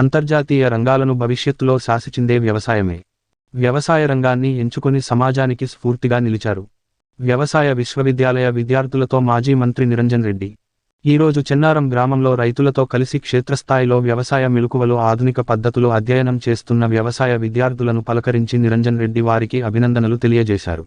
అంతర్జాతీయ రంగాలను భవిష్యత్తులో శాసిచిందే వ్యవసాయమే. వ్యవసాయ రంగాన్ని ఎంచుకుని సమాజానికి స్ఫూర్తిగా నిలిచారు. వ్యవసాయ విశ్వవిద్యాలయ విద్యార్థులతో మాజీ మంత్రి నిరంజన్ రెడ్డి. ఈరోజు చెన్నారం గ్రామంలో రైతులతో కలిసి క్షేత్రస్థాయిలో వ్యవసాయ మెలుకువలు ఆధునిక పద్ధతులు అధ్యయనం చేస్తున్న వ్యవసాయ విద్యార్థులను పలకరించి నిరంజన్ రెడ్డి వారికి అభినందనలు తెలియజేశారు.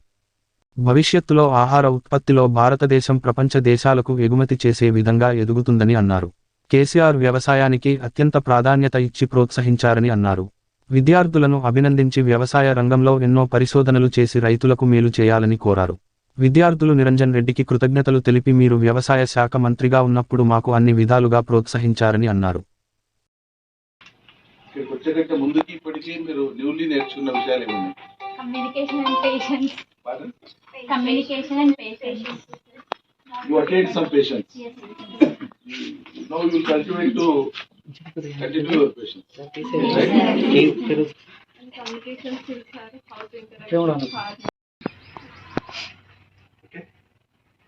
భవిష్యత్తులో ఆహార ఉత్పత్తిలో భారతదేశం ప్రపంచ దేశాలకు ఎగుమతి చేసే విధంగా ఎదుగుతుందని అన్నారు. కేసీఆర్ వ్యవసాయానికి అత్యంత ప్రాధాన్యత ఇచ్చి ప్రోత్సహించారని అన్నారు. విద్యార్థులను అభినందించి వ్యవసాయ రంగంలో ఎన్నో పరిశోధనలు చేసి రైతులకు మేలు చేయాలని కోరారు. విద్యార్థులు నిరంజన్ రెడ్డికి కృతజ్ఞతలు తెలిపి మీరు వ్యవసాయ శాఖ మంత్రిగా ఉన్నప్పుడు మాకు అన్ని విధాలుగా ప్రోత్సహించారని అన్నారు. ముందుకి ఇప్పటికీ మీరు న్యూలీ నేర్చుకున్న విషయాలు ఏమున్నాయి? Now you will cultivate to continue your patience. Right? and communication skills are how to interact with farmers. Okay.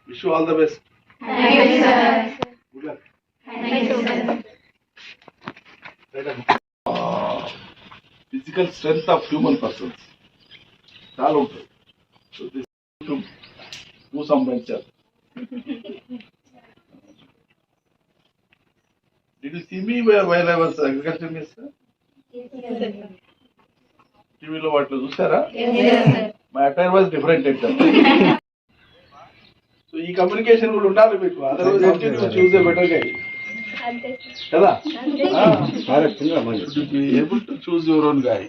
Wish you all the best. thank you sir Good luck. thank you sir Right on. Uh, physical strength of human persons. చాలా ఉంటుంది so this to do You see me where while I was agriculture minister? టీవీలో వాటిలో చూసారా? My attire was different at so ఈ communication కూడా ఉండాలి మీకు. Otherwise choose a better guy కదా? Able to choose your own guy